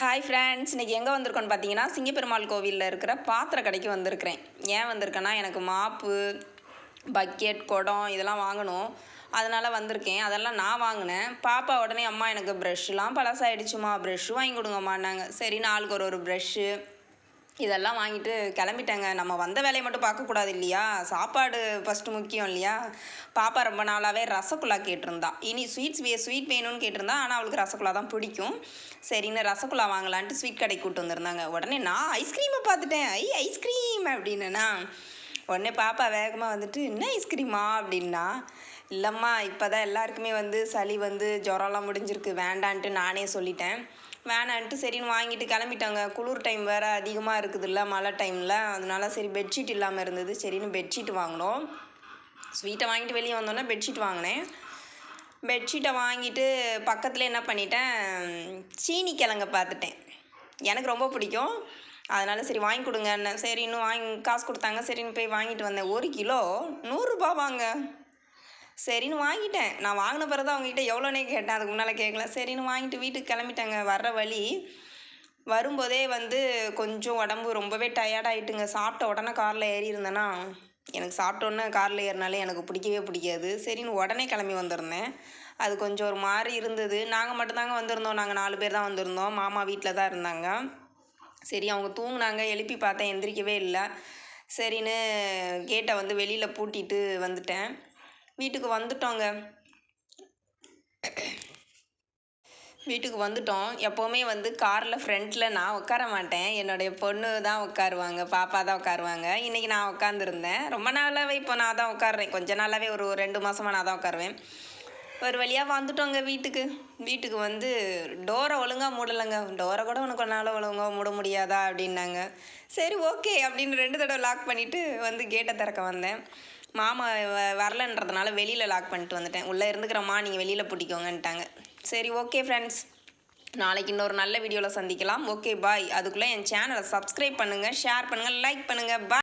Hi friends இன்றைக்கி எங்கே வந்திருக்கோன்னு பார்த்தீங்கன்னா சிங்கப்பெருமாள் கோவிலில் இருக்கிற பாத்திர கடைக்கு வந்திருக்கிறேன். ஏன் வந்திருக்கேன்னா எனக்கு மாப்பு பக்கெட் குடம் இதெல்லாம் வாங்கணும். அதனால் வந்திருக்கேன். அதெல்லாம் நான் வாங்கினேன். பாப்பா உடனே அம்மா எனக்கு ப்ரெஷ்லாம் பழசாயிடுச்சுமா. ப்ரெஷ்ஷு வாங்கி கொடுங்கம்மான்னாங்க. சரி நாளுக்கு ஒரு ஒரு ப்ரெஷ்ஷு இதெல்லாம் வாங்கிட்டு கிளம்பிட்டேங்க. நம்ம வந்த வேலையை மட்டும் பார்க்கக்கூடாது இல்லையா? சாப்பாடு ஃபஸ்ட்டு முக்கியம் இல்லையா? பாப்பா ரொம்ப நாளாகவே ரசகுல்லா கேட்டிருந்தா. இனி ஸ்வீட்ஸ் வே ஸ்வீட் வேணும்னு கேட்டிருந்தா ஆனால் அவளுக்கு ரசகுல்லா தான் பிடிக்கும். சரின்னு ரசகுல்லா வாங்கலான்ட்டு ஸ்வீட் கடைக்கு கூட்டு வந்திருந்தாங்க. உடனே நான் ஐஸ்கிரீமை பார்த்துட்டேன். ஐ ஐஸ்கிரீம் அப்படின்னா உடனே பாப்பா வேகமாக வந்துட்டு என்ன ஐஸ்கிரீமா அப்படின்னா இல்லைம்மா இப்போ தான் எல்லாருக்குமே வந்து சளி வந்து ஜுரம்லாம் முடிஞ்சிருக்கு. வேண்டான்ட்டு நானே சொல்லிட்டேன். வேணான்ட்டு சரின்னு வாங்கிட்டு கிளம்பிட்டாங்க. குளிர் டைம் வேறு அதிகமாக இருக்குதுல்ல மழை டைமில் அதனால சரி பெட்ஷீட் இல்லாமல் இருந்தது. சரின்னு பெட்ஷீட் வாங்கினோம். ஸ்வீட்டை வாங்கிட்டு வெளியே வந்தோன்னே பெட்ஷீட் வாங்கினேன். பெட்ஷீட்டை வாங்கிட்டு பக்கத்தில் என்ன பண்ணிட்டேன்? சீனி கிழங்க பார்த்துட்டேன். எனக்கு ரொம்ப பிடிக்கும். அதனால் சரி வாங்கி கொடுங்க என்ன சரி இன்னும் வாங்கி காசு கொடுத்தாங்க. சரின்னு போய் வாங்கிட்டு வந்தேன். ஒரு கிலோ நூறுரூபா வாங்க. சரின்னு வாங்கிட்டேன். நான் வாங்கின பிறகு தான் அவங்ககிட்ட எவ்வளோனே கேட்டேன். அதுக்கு முன்னால் கேட்கல சரின்னு வாங்கிட்டு வீட்டுக்கு கிளம்பிட்டேங்க. வர்ற வழி வரும்போதே வந்து கொஞ்சம் உடம்பு ரொம்பவே டயர்டாயிட்டுங்க சாப்பிட்ட உடனே காரில் ஏறி இருந்தேன்னா எனக்கு சாப்பிட்ட உடனே காரில் ஏறினாலே எனக்கு பிடிக்கவே பிடிக்காது. சரின்னு உடனே கிளம்பி வந்திருந்தேன். அது கொஞ்சம் ஒரு மாதிரி இருந்தது. நாங்கள் மட்டும்தாங்க வந்திருந்தோம். நாங்கள் நாலு பேர் தான் வந்திருந்தோம். மாமா வீட்டில் தான் இருந்தாங்க. சரி அவங்க தூங்கினாங்க. எழுப்பி பார்த்தேன். எந்திரிக்கவே இல்லை. சரின்னு கேட்டை வந்து வெளியில் பூட்டிட்டு வந்துட்டேன். வீட்டுக்கு வந்துட்டோங்க. வீட்டுக்கு வந்துட்டோம். எப்போவுமே வந்து காரில் ஃப்ரண்ட்டில் நான் உட்கார மாட்டேன். என்னுடைய பொண்ணு தான் உட்காருவாங்க. பாப்பா தான் உட்காருவாங்க. இன்றைக்கி நான் உட்காந்துருந்தேன் ரொம்ப நாளாகவே இப்போ நான் தான் உட்காடுறேன் கொஞ்ச நாளாகவே ஒரு ரெண்டு மாதமாக நான் தான் உட்காருவேன். ஒரு வழியாக வந்துட்டோங்க வீட்டுக்கு. வீட்டுக்கு வந்து டோரை ஒழுங்காக மூடலைங்க. டோரை கூட உனக்கு ஒன்றால் ஒழுங்காக மூட முடியாதா? அப்படின்னாங்க. சரி ஓகே அப்படின்னு ரெண்டு தடவை லாக் பண்ணிவிட்டு வந்து கேட்டை திறக்க வந்தேன். மாமா வ- வரலன்றதுனால வெளியில் லாக் பண்ணிட்டு வந்துட்டேன். உள்ளே இருந்துக்கிறம்மா நீங்கள் வெளியில் பிடிக்கோங்கன்ட்டாங்க. சரி ஓகே ஃப்ரெண்ட்ஸ் நாளைக்கு இன்னொரு நல்ல வீடியோவில் சந்திக்கலாம். ஓகே பாய் அதுக்குள்ளே என் சேனலை சப்ஸ்கிரைப் பண்ணுங்கள் ஷேர் பண்ணுங்கள் லைக் பண்ணுங்கள் பாய்